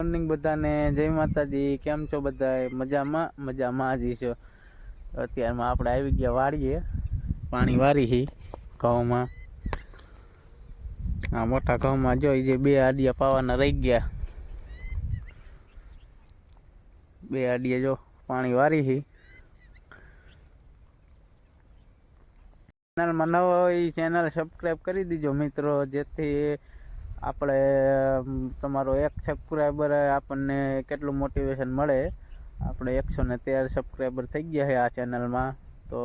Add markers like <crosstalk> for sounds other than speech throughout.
Morning બધાને, જય માતાજી, કેમ છો બધા મજામાં? મજામાં જ છો. અત્યારમાં આપણે આવી ગયા વાળીએ પાણી વારી છે ઘઉંમાં. આ મોટા ઘઉંમાં જો જે બે આડિયા પાવાના રહી ગયા. બે આડિયા જો પાણી વારી હી. ચેનલમાં નવો હોય ચેનલ સબસ્ક્રાઈબ કરી દીજો મિત્રો, જેથી આપણે તમારો એક સબસ્ક્રાઈબર આપણને કેટલું મોટિવેશન મળે? આપણે એકસો ને તેર સબસ્ક્રાઈબર થઈ ગયા છે આ ચેનલમાં તો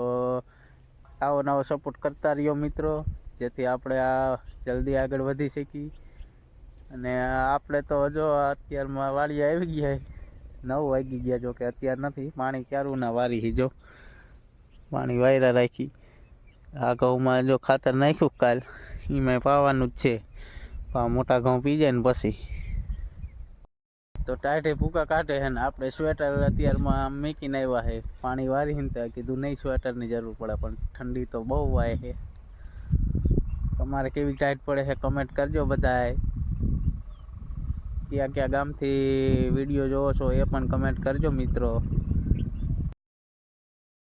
આવો નવો સપોર્ટ કરતા રહ્યો મિત્રો, જેથી આપણે આ જલ્દી આગળ વધી શકીએ. અને આપણે તો જો અત્યારમાં વાળી આવી ગયા. નવ વાગી ગયા જો કે અત્યાર નથી. પાણી ક્યારું ના વારી જો. પાણી વાયરા રાખી. આ ઘઉંમાં જો ખાતર નાખ્યું કાલ એમાં પાવાનું જ છે. મોટા ઘઉં પી જાય ને પછી. તો ટાઈટે ભૂકા કાઢે છે ને આપણે સ્વેટર અત્યારમાં મૂકીને આવ્યા છે. પાણી વારી ને ત્યાં કીધું નહીં સ્વેટરની જરૂર પડે, પણ ઠંડી તો બહુ વાય છે. તમારે કેવી ટાઈટ પડે છે કમેન્ટ કરજો બધાએ. ક્યાં ક્યાં ગામથી વીડિયો જોવો છો એ પણ કમેન્ટ કરજો મિત્રો.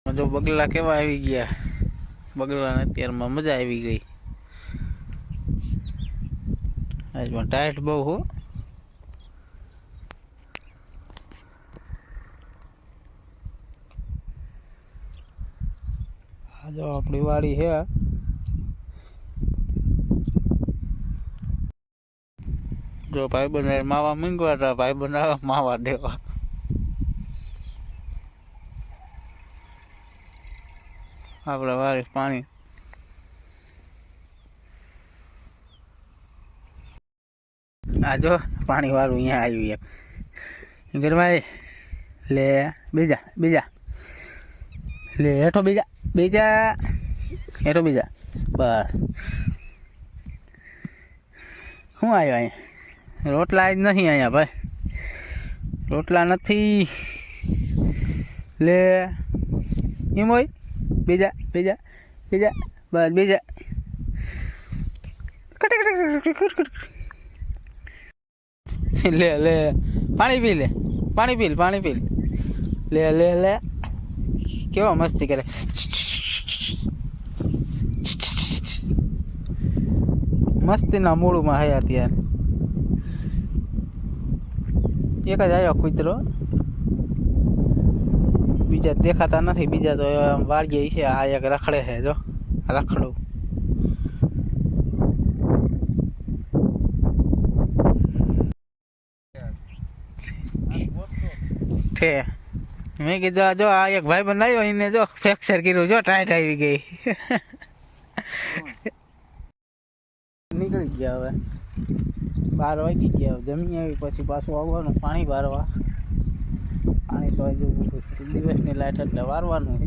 જો બગલા કેવા આવી ગયા? બગલાને અત્યારમાં મજા આવી ગઈ આજ પણ ટાઈટ બહુ હો. આ જો આપણી વાડી છે જો ભાઈ બંધ માવા મીંગવા હતા, ભાઈ બંધ માવા દેવા. આપણે વાળી પાણી આ જો, પાણી વાળું અહીંયા આવ્યું એમ ગરમાઈ લે, બીજા બીજા. લે, હેઠો બીજા બીજા. હેઠો બીજા. બસ. શું આવ્યો અહીંયા રોટલા જ નથી અહીંયા ભાઈ. રોટલા નથી. લે. એમ હોય? બીજા બીજા બીજા. બસ, બીજા. Cut cut cut cut cut cut. લે લે. પાણી પી લે. પાણી પી પાણી પી લે. લે લે કેવા મસ્તી કરે. મસ્તીના મૂળમાં હયા અત્યારે. એક જ આવ્યો કૂતરો. બીજા દેખાતા નથી, બીજા તો વાળીએ છે. આ એક રખડે છે, જો. રખડું છે. મેં કીધું જો, આ એક ભાઈ બનાવ્યો, એને જો ફ્રેક્ચર કર્યું, જો, ટાઈટ આવી ગઈ. નીકળી ગયા હવે. બાર વાગી ગયા જમી આવી, પછી પાછું આવવાનું, પાણી વારવા. પાણી તો હજુ દિવસની લાઈટ એટલે વારવાનું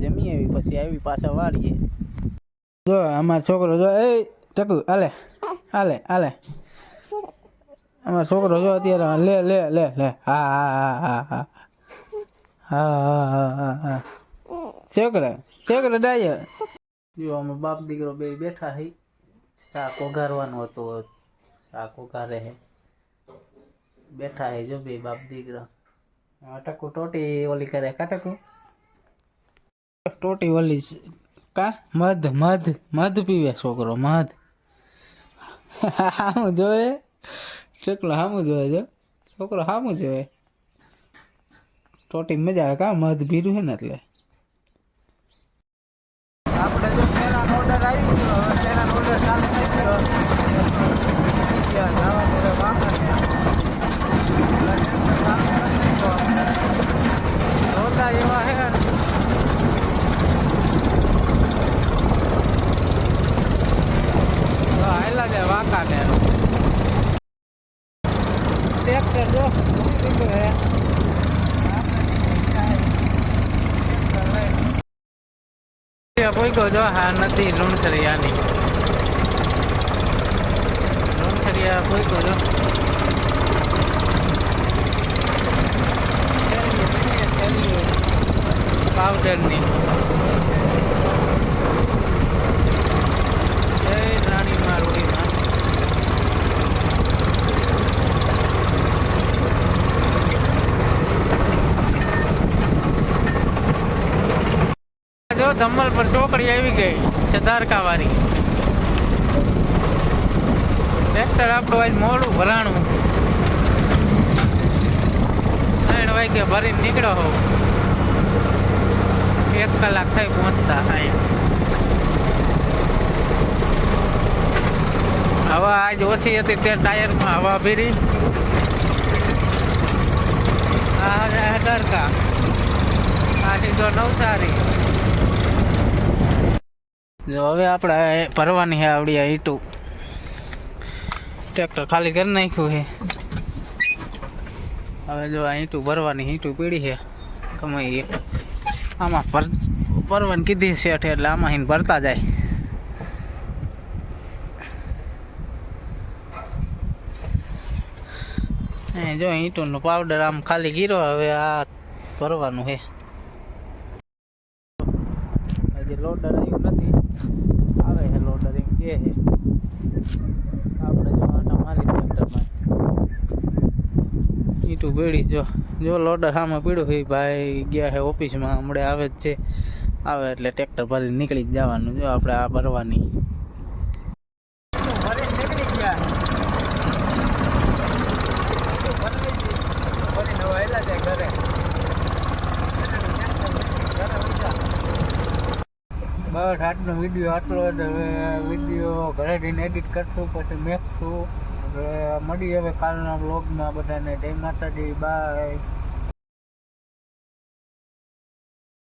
જમી આવી, પછી આવી પાછા વાળીએ. જો અમારો છોકરો જો, એ ટકુ હાલે હાલે હાલે. અમારો છોકરો જો અત્યારે લે લે લે લે. હા હા હા હા હા. હા હા હા હા છોકરા છોકરા ડાય. જો અમે બાપ દીકરો બે બેઠા હઈ શાક ઓગારવાનો હતો. શાક ઓગારે હે. બેઠા હે જો બે બાપ દીકરા. આ ટકુ ટોટી ઓલી કરે કા ટકુ ટોટી ઓલી કા? મધ મધ મધ પીવે છોકરો મધ. <laughs> હું જોયે? છોકરો સામું જોવે જો છોકરો સામું જોવે. ટોટી મજા આવે. કા મધ ભીરું છે ને એટલે આપણે જો પેલા ઓર્ડર આવી ગયો હવે પેલા ઓર્ડર ચાલુ થઈ ગયો જવા જોડે રોતા એવા હે તો હાયલા જાય વાંકા ને ટ્રેક્ટર જો કેટલું હે કોઈ જો હા નદી લુણસરિયાની લુણસરિયા કોઈ જો પાવડરની ધમલ પર ચોકડી આવી ગઈ છે દ્વારકાવાળી. વાળી ટ્રેક્ટર આપણું આજ મોડું ભરાણું. ત્રણ વાગે ભરીને નીકળ્યો હોઉં એક કલાક થઈ પહોંચતા અહીંયા હવા આજ ઓછી હતી તે ટાયરમાં હવા ભીરી. આ દ્વારકા. આ સીધો નવસારી. જો હવે આપણે ભરવાની છે આવડી આ ઈટું. ટ્રેક્ટર ખાલી કરી નાખ્યું છે. હવે જો આ ઈંટું ભરવાની ઈંટું પીડી છે. કમાઈ આમાં ભર, ભરવાની કીધી છે એટલે આમાં હિન ભરતા જાય. જો ઈંટોનો પાવડર આમ ખાલી ગીરો હવે આ ભરવાનું છે હજી લોડર આવ્યું નથી આવે છે લોડર એમ કે છે આપણે જો આટા મારી ટ્રેક્ટરમાં ઈટું પીડી. જો જો લોડર સામે પીડ્યું હોય, ભાઈ ગયા છે ઓફિસમાં, હમણાં આવે જ છે. આવે એટલે ટ્રેક્ટર ભરી નીકળી જ જવાનું. જો, આપણે આ ભરવાની. બસ, આટલો વીડિયો આટલો હવે વીડિયો ઘરે જઈને એડિટ કરશું, પછી મેકશું. હવે મળી હવે કાલના બ્લોગમાં બધાને જય માતાજી બાય